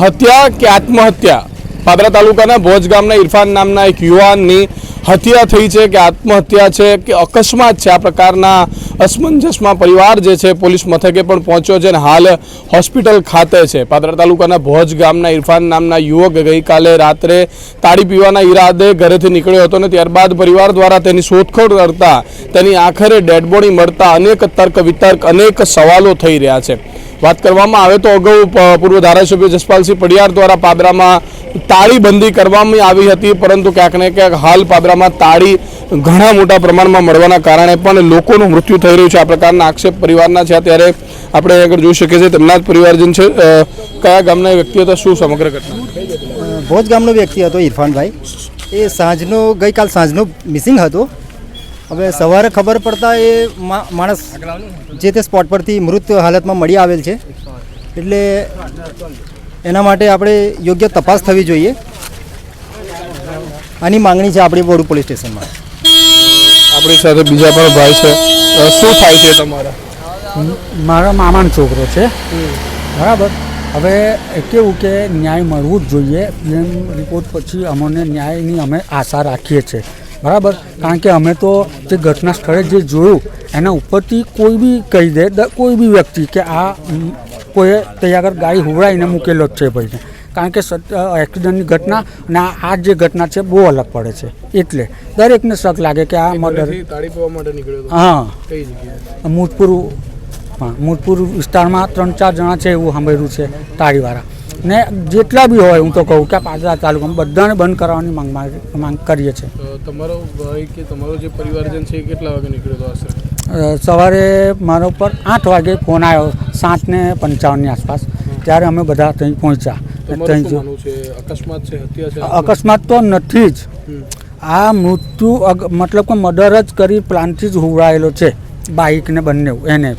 હત્યા કે આત્મહત્યા? પાદરા તાલુકાના ભોજ ગામના ઇરફાન નામના એક યુવાનની હત્યા થઈ છે કે આત્મહત્યા છે કે અકસ્માત છે? આ પ્રકારના અસમંજસમાં પરિવાર જે છે પોલીસ મથકે પણ પહોંચ્યો છે અને હાલ હોસ્પિટલ ખાતે છે. પાદરા તાલુકાના ભોજ ગામના ઇરફાન નામના યુવક ગઈકાલે રાત્રે તાળી પીવાના ઈરાદે ઘરેથી નીકળ્યો હતો અને ત્યારબાદ પરિવાર દ્વારા તેની શોધખોળ કરતા તેની આખરે ડેડબોડી મળતા અનેક તર્ક વિતર્ક, અનેક સવાલો થઈ રહ્યા છે. વાત કરવામાં આવે તો અગાઉ પૂર્વ ધારાસભ્ય જસપાલસિંહ પડિયાર દ્વારા પાદરામાં તાળીબંધી કરવામાં આવી હતી, પરંતુ ક્યાંક ને ક્યાંક હાલ પાદરામાં તાળી ઘણા મોટા પ્રમાણમાં મળવાના કારણે પણ લોકોનું મૃત્યુ થઈ રહ્યું છે. આ પ્રકારના આક્ષેપ પરિવારના છે. ત્યારે આપણે આગળ જોઈ શકીએ છીએ તેમના જ પરિવારજન છે. કયા ગામના વ્યક્તિ હતા? શું સમગ્ર ઘટના? ભોજ ગામનો વ્યક્તિ હતો ઇરફાનભાઈ એ સાંજનો, ગઈકાલ સાંજનો મિસિંગ હતો. હવે સવારે ખબર પડતા એ મા- માણસ જે તે સ્પોટ પરથી મૃત હાલતમાં મળી આવેલ છે. એટલે એના માટે આપણે યોગ્ય તપાસ થવી જોઈએ. આની માંગણી છે આપણી વડુ પોલીસ સ્ટેશનમાં. આપણી સાથે બીજા પણ ભાઈ છે. શું થાય છે તમારા? મારા મામાનો છોકરો છે. બરાબર. હવે કેવું કે ન્યાય મળવું જ જોઈએ. પીએમ રિપોર્ટ પછી અમને ન્યાયની અમે આશા રાખીએ છીએ. બરાબર? કારણ કે અમે તો જે ઘટના સ્થળે જે જોયું એના ઉપરથી કોઈ બી કહી દે કોઈ બી વ્યક્તિ કે આ કોઈએ ત્યાં આગળ ગાડી હોવડાવીને મૂકેલો જ છે ભાઈને. કારણ કે એક્સિડન્ટની ઘટના અને આ આ જે ઘટના છે બહુ અલગ પડે છે. એટલે દરેકને શક લાગે કે આ મર્ડર હા. મૂતપુર હા મૂતપુર વિસ્તારમાં ત્રણ ચાર જણા છે એવું સાંભળ્યું છે તાળીવાળા. ને જેટલા બી હોય હું તો કહું કે પાદરા તાલુકામાં બધાને બંધ કરાવવાની માંગ માંગ કરીએ છીએ. તમારો ભાઈ કે તમારો જે પરિવારજન છે કેટલા વાગે નીકળ્યો હતો સવારે મારા ઉપર આઠ વાગે ફોન આવ્યો સાત ને પંચાવનની આસપાસ ત્યારે અમે બધા ત્યાં પહોંચ્યા. અકસ્માત તો નથી જ. આ મૃત્યુ મતલબ કે મર્ડર જ કરી પ્લાનથી જ હુવડાયેલો છે બાઇક ને બંને એને.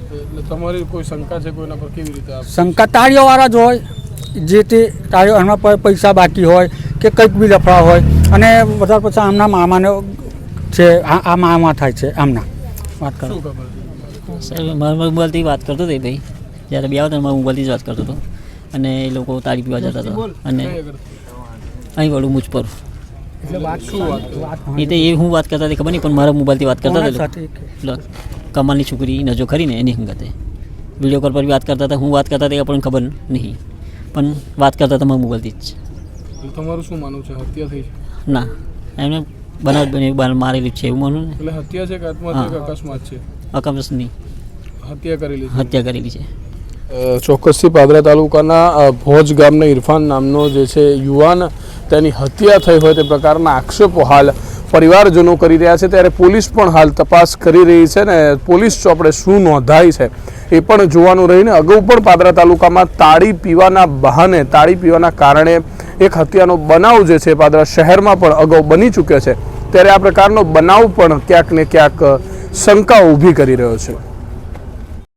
તમારી કોઈ શંકા છે કોઈના પર કેવી રીતે શંકા તાળીઓવાળા જ હોય. જે તે તારે એમના પર પૈસા બાકી હોય કે કંઈક બી લફડા હોય અને વધારે પછી આમના મામાને છે આ મામા થાય છે આમના. વાત કરો. શું સર મારા મોબાઈલથી વાત કરતો હતો એ ભાઈ. જ્યારે બી આવતા મારા મોબાઈલથી જ વાત કરતો હતો. અને એ લોકો તાળી પીવા જતા હતા. અને અહીં વળું મુજ પર? એ તો એ હું વાત કરતા હતી ખબર નહીં પણ મારા મોબાઈલથી વાત કરતા હતા. કમાલની છોકરી નજો ખરી ને એની હંગતે. વીડિયો કોલ પર વાત કરતા હતા હું વાત કરતા હતા એ આપણને ખબર નહીં. પણ વાત કરતા હતા મારા મોબાઈલથી જ એટલે તમારું શું માનવું છે? હત્યા થઈ છે? ના એમને બનાવ બની બાર મારેલી છે એવું માનું ને? એટલે હત્યા છે કે આત્મહત્યા કે અકસ્માત છે? અકસ્માતની હત્યા કરેલી છે? હત્યા કરેલી છે. ચોક્કસથી પાદરા તાલુકાના ભોજ ગામના ઇરફાન નામનો જે છે યુવાન તેની હત્યા થઈ હોય તે પ્રકારના આક્ષેપો હાલ પરિવારજનો કરી રહ્યા છે. ત્યારે પોલીસ પણ હાલ તપાસ કરી રહી છે ને પોલીસ ચોપડે શું નોંધાઈ છે? એ પણ જોવાનું રહીને અગાઉ પણ પાદરા તાલુકામાં તાળી પીવાના બહાને, તાળી પીવાના કારણે એક હત્યાનો બનાવ જે છે પાદરા શહેરમાં પણ અગાઉ બની ચૂક્યો છે. ત્યારે આ પ્રકારનો બનાવ પણ ક્યાંક ને ક્યાંક શંકા ઊભી કરી રહ્યો છે.